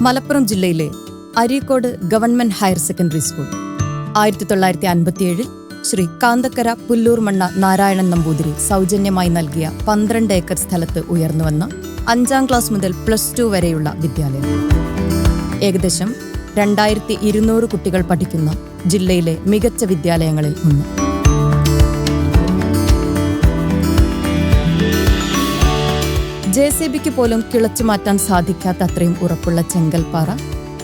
മലപ്പുറം ജില്ലയിലെ Areekode government higher secondary school. ആയിരത്തി തൊള്ളായിരത്തി അൻപത്തിയേഴിൽ ശ്രീ കാന്തക്കര പുല്ലൂർമണ്ണ നാരായണൻ നമ്പൂതിരി സൗജന്യമായി നൽകിയ പന്ത്രണ്ട് ഏക്കർ സ്ഥലത്ത് ഉയർന്നുവന്ന അഞ്ചാം ക്ലാസ് മുതൽ പ്ലസ് ടു വരെയുള്ള വിദ്യാലയം. ഏകദേശം രണ്ടായിരത്തി ഇരുന്നൂറ് കുട്ടികൾ പഠിക്കുന്ന ജില്ലയിലെ മികച്ച വിദ്യാലയങ്ങളിൽ ഒന്ന്. ജെ സി ബിക്ക് പോലും കിളച്ചു മാറ്റാൻ സാധിക്കാത്ത അത്രയും ഉറപ്പുള്ള ചെങ്കൽപ്പാറ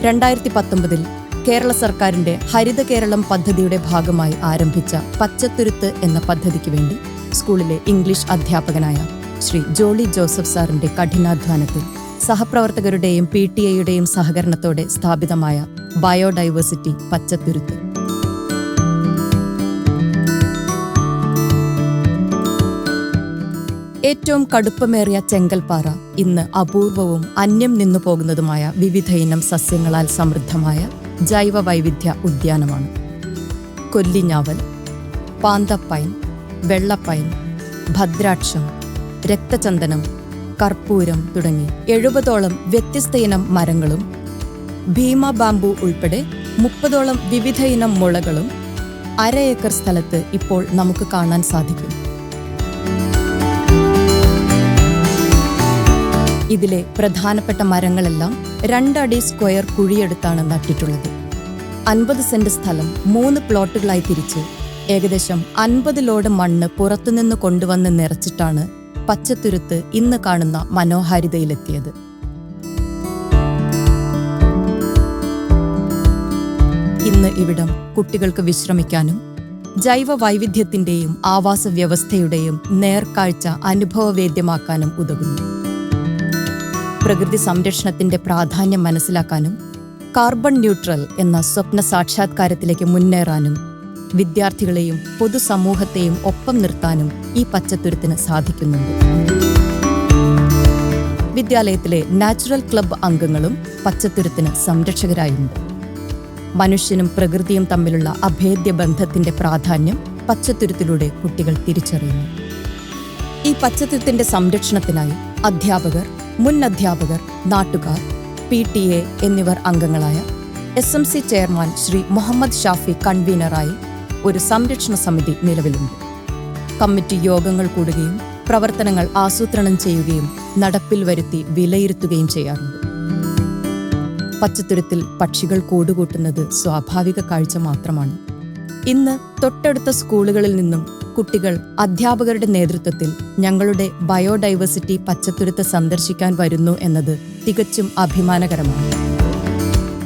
രണ്ടായിരത്തി പത്തൊമ്പതിൽ കേരള സർക്കാരിന്റെ ഹരിത കേരളം പദ്ധതിയുടെ ഭാഗമായി ആരംഭിച്ച പച്ചത്തുരുത്ത് എന്ന പദ്ധതിക്ക് വേണ്ടി സ്കൂളിലെ ഇംഗ്ലീഷ് അധ്യാപകനായ ശ്രീ ജോളി ജോസഫ് സാറിന്റെ കഠിനാധ്വാനത്തിൽ സഹപ്രവർത്തകരുടെയും പി ടി എയുടെയും സഹകരണത്തോടെ സ്ഥാപിതമായ ബയോഡൈവേഴ്സിറ്റി പച്ചത്തുരുത്ത്. ഏറ്റവും കടുപ്പമേറിയ ചെങ്കൽപ്പാറ ഇന്ന് അപൂർവവും അന്യം നിന്നു പോകുന്നതുമായ വിവിധ ഇനം സസ്യങ്ങളാൽ സമൃദ്ധമായ ജൈവ വൈവിധ്യ ഉദ്യാനമാണ്. കൊല്ലിഞ്ഞാവൽ പാന്തപ്പൈൻ വെള്ളപ്പൈൻ ഭദ്രാക്ഷം രക്തചന്ദനം കർപ്പൂരം തുടങ്ങി എഴുപതോളം വ്യത്യസ്ത ഇനം മരങ്ങളും ഭീമ ബാംബു ഉൾപ്പെടെ മുപ്പതോളം വിവിധ ഇനം മുളകളും അര ഏക്കർ സ്ഥലത്ത് ഇപ്പോൾ നമുക്ക് കാണാൻ സാധിക്കും. ഇതിലെ പ്രധാനപ്പെട്ട മരങ്ങളെല്ലാം രണ്ടടി സ്ക്വയർ കുഴിയെടുത്താണ് നട്ടിട്ടുള്ളത്. അൻപത് സെന്റ് സ്ഥലം മൂന്ന് പ്ലോട്ടുകളായി തിരിച്ച് ഏകദേശം അൻപത് ലോഡ് മണ്ണ് പുറത്തുനിന്ന് കൊണ്ടുവന്ന് നിറച്ചിട്ടാണ് പച്ചത്തുരുത്ത് ഇന്ന് കാണുന്ന മനോഹാരിതയിലെത്തിയത്. ഇന്ന് ഇവിടം കുട്ടികൾക്ക് വിശ്രമിക്കാനും ജൈവ വൈവിധ്യത്തിന്റെയും ആവാസ വ്യവസ്ഥയുടെയും നേർക്കാഴ്ച അനുഭവവേദ്യമാക്കാനും ഉതകുന്നു. പ്രകൃതി സംരക്ഷണത്തിന്റെ പ്രാധാന്യം മനസ്സിലാക്കാനും കാർബൺ ന്യൂട്രൽ എന്ന സ്വപ്ന സാക്ഷാത്കാരത്തിലേക്ക് മുന്നേറാനും വിദ്യാർത്ഥികളെയും പൊതുസമൂഹത്തെയും ഒപ്പം നിർത്താനും ഈ പച്ചത്തുരുത്തിന് സാധിക്കുന്നുണ്ട്. വിദ്യാലയത്തിലെ നാച്ചുറൽ ക്ലബ്ബ് അംഗങ്ങളും പച്ചത്തുരുത്തിന് സംരക്ഷകരായുണ്ട്. മനുഷ്യനും പ്രകൃതിയും തമ്മിലുള്ള അഭേദ്യ ബന്ധത്തിന്റെ പ്രാധാന്യം പച്ചത്തുരുത്തിലൂടെ കുട്ടികൾ തിരിച്ചറിയുന്നു. ഈ പച്ചത്തുരുത്തിന്റെ സംരക്ഷണത്തിനായി അധ്യാപകർ മുൻ അധ്യാപകർ നാട്ടുകാർ പി ടി എ എന്നിവർ അംഗങ്ങളായ S M C chairman Shri Muhammad Shafi കൺവീനറായി ഒരു സംരക്ഷണ സമിതി നിലവിലുണ്ട്. കമ്മിറ്റി യോഗങ്ങൾ കൂടുകയും പ്രവർത്തനങ്ങൾ ആസൂത്രണം ചെയ്യുകയും നടപ്പിൽ വരുത്തി വിലയിരുത്തുകയും ചെയ്യാറുണ്ട്. പച്ചത്തുരുത്തിൽ പക്ഷികൾ കൂടുകൂട്ടുന്നത് സ്വാഭാവിക കാഴ്ച മാത്രമാണ്. ഇന്ന് തൊട്ടടുത്ത സ്കൂളുകളിൽ നിന്നും കുട്ടികൾ അധ്യാപകരുടെ നേതൃത്വത്തിൽ ഞങ്ങളുടെ ബയോഡൈവേഴ്സിറ്റി പച്ചത്തുരുത്ത് സന്ദർശിക്കാൻ വരുന്നു എന്നത് തികച്ചും അഭിമാനകരമാണ്.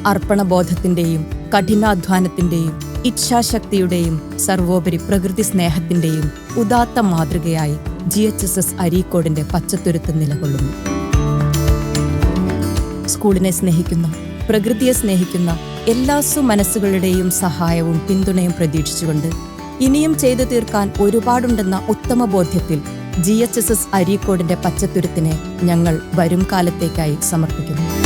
അർപ്പണബോധത്തിന്റെയും കഠിനാധ്വാനത്തിന്റെയും ഇച്ഛാശക്തിയുടെയും സർവോപരി പ്രകൃതി സ്നേഹത്തിന്റെയും ഉദാത്ത മാതൃകയായി ജി എച്ച് എസ് എസ് അരീക്കോടിന്റെ പച്ചത്തുരുത്ത് നിലകൊള്ളുന്നു. സ്കൂളിനെ സ്നേഹിക്കുന്ന പ്രകൃതിയെ സ്നേഹിക്കുന്ന എല്ലാ സുമനസ്സുകളുടെയും സഹായവും പിന്തുണയും പ്രതീക്ഷിച്ചുകൊണ്ട് ഇനിയും ചെയ്തു തീർക്കാൻ ഒരുപാടുണ്ടെന്ന ഉത്തമ ബോധ്യത്തിൽ ജി എച്ച് എസ് എസ് അരീക്കോടിന്റെ പച്ചത്തുരുത്തിനെ ഞങ്ങൾ വരും കാലത്തേക്കായി സമർപ്പിക്കുന്നു.